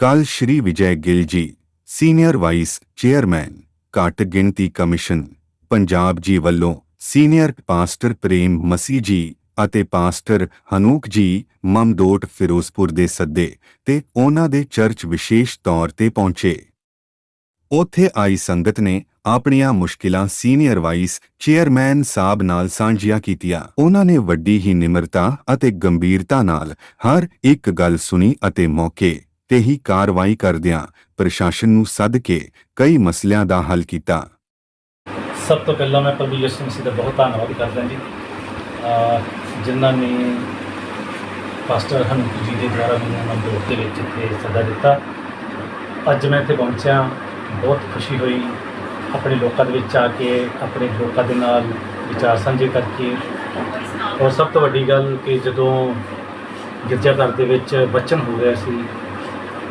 ਕੱਲ ਸ਼੍ਰੀ Vijay Gill ji, senior vice chairman, ਘੱਟ ਗਿਣਤੀ ਕਮਿਸ਼ਨ, ਪੰਜਾਬ ਜੀ ਵੱਲੋਂ ਸੀਨੀਅਰ ਪਾਸਟਰ ਪ੍ਰੇਮ ਮਸੀ ਜੀ ਅਤੇ ਪਾਸਟਰ ਹਨੂਕ ਜੀ, ਮਮਦੋਟ ਫਿਰੋਜ਼ਪੁਰ ਦੇ ਸੱਦੇ ਤੇ ਉਹਨਾਂ ਦੇ ਚਰਚ ਵਿਸ਼ੇਸ਼ ਤੌਰ ਤੇ ਪਹੁੰਚੇ। ਉੱਥੇ ਆਈ ਸੰਗਤ ਨੇ ਆਪਣੀਆਂ ਮੁਸ਼ਕਿਲਾਂ ਸੀਨੀਅਰ ਵਾਈਸ ਚੇਅਰਮੈਨ ਸਾਹਿਬ ਨਾਲ ਸਾਂਝੀਆਂ ਕੀਤੀਆਂ। ਉਹਨਾਂ ਨੇ ਵੱਡੀ ਹੀ ਨਿਮਰਤਾ ਅਤੇ ਗੰਭੀਰਤਾ ਨਾਲ ਹਰ ਇੱਕ ਗੱਲ ਸੁਣੀ ਅਤੇ ਮੌਕੇ ਤੇ ਹੀ ਕਾਰਵਾਈ ਕਰਦਿਆਂ ਪ੍ਰਸ਼ਾਸਨ ਨੂੰ ਸੱਦ ਕੇ ਕਈ ਮਸਲਿਆਂ ਦਾ ਹੱਲ ਕੀਤਾ। ਸਭ ਤੋਂ ਪਹਿਲਾਂ ਮੈਂ ਪਰਮੇਸ਼ਰ ਸਿੰਘ ਜੀ ਦਾ ਬਹੁਤ ਧੰਨਵਾਦ ਕਰਦਾ ਜੀ। ਜਿਨ੍ਹਾਂ ਨੇ ਪਾਸਟਰ ਹਨੂਕ ਜੀ ਦੇ ਦੁਆਰਾ ਮੈਨੂੰ ਮੰਦੋਰ ਦੇ ਵਿੱਚ ਇੱਥੇ ਸੱਦਾ ਦਿੱਤਾ। ਅੱਜ ਮੈਂ ਇੱਥੇ ਪਹੁੰਚਿਆ, ਬਹੁਤ ਖੁਸ਼ੀ ਹੋਈ। ਆਪਣੇ ਲੋਕਾਂ ਦੇ ਵਿੱਚ ਆ ਕੇ, ਆਪਣੇ ਲੋਕਾਂ ਦੇ ਨਾਲ ਵਿਚਾਰ ਸਾਂਝੇ ਕਰਕੇ। ਔਰ ਸਭ ਤੋਂ ਵੱਡੀ ਗੱਲ ਕਿ ਜਦੋਂ ਗਿਰਜਾਘਰ ਦੇ ਵਿੱਚ ਬਚਨ ਹੋ ਰਿਹਾ ਸੀ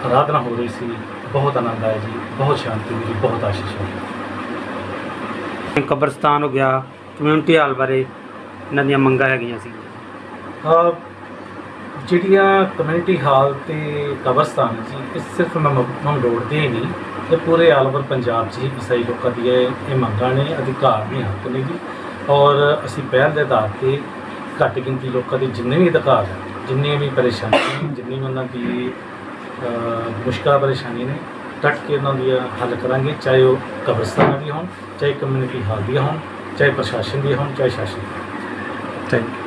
ਆਰਾਧਨਾ ਹੋ ਰਹੀ ਸੀ। ਬਹੁਤ ਆਨੰਦ ਆਇਆ ਜੀ। ਬਹੁਤ ਸ਼ਾਂਤੀ ਮਿਲੀ ਬਹੁਤ ਆਸ਼ੀਸ਼ ਹੋਈ। ਕਬਰਸਤਾਨ ਹੋ ਗਿਆ ਕਮਿਊਨਿਟੀ ਹਾਲ ਬਾਰੇ ਇਹਨਾਂ ਦੀਆਂ ਮੰਗਾਂ ਹੈਗੀਆਂ ਸੀ। ਅਹ ਜਿਹੜੀਆਂ ਕਮਿਊਨਿਟੀ ਹਾਲ ਤੇ ਕਬਰਸਤਾਨ ਜੀ ਇਹ ਸਿਰਫ ਮੰਗੋੜ ਦੇ ਹੀ ਨਹੀਂ ਇਹ ਪੂਰੇ ਆਲ ਓਵਰ ਪੰਜਾਬ 'ਚ ਹੀ ਈਸਾਈ ਲੋਕਾਂ ਦੀਆਂ ਇਹ ਮੰਗਾਂ ਨੇ ਅਧਿਕਾਰ ਨੇ ਹੱਕ ਨੇ ਜੀ। ਔਰ ਅਸੀਂ ਪਹਿਲ ਦੇ ਆਧਾਰ ਤੇ ਘੱਟ ਗਿਣਤੀ ਲੋਕਾਂ ਦੇ ਜਿੰਨੇ ਵੀ ਅਧਿਕਾਰ ਹੈ ਜਿੰਨੀਆਂ ਵੀ ਪਰੇਸ਼ਾਨੀਆਂ ਨੇ ਜਿੰਨੀ ਵੀ ਉਹਨਾਂ ਦੀ ਮੁਸ਼ਕਲਾਂ ਪਰੇਸ਼ਾਨੀ ਨੇ ਡਟ ਕੇ ਉਹਨਾਂ ਦੀਆਂ ਹੱਲ ਕਰਾਂਗੇ, ਚਾਹੇ ਉਹ ਕਬਰਸਤਾਨਾਂ ਦੀ ਹੋਣ, ਚਾਹੇ ਕਮਿਊਨਿਟੀ ਹਾਲ ਦੀਆਂ ਹੋਣ, ਚਾਹੇ ਪ੍ਰਸ਼ਾਸਨ ਦੀਆਂ ਹੋਣ, ਚਾਹੇ ਸ਼ਾਸਨ ਦੀਆਂ ਹੋਣ। Thank you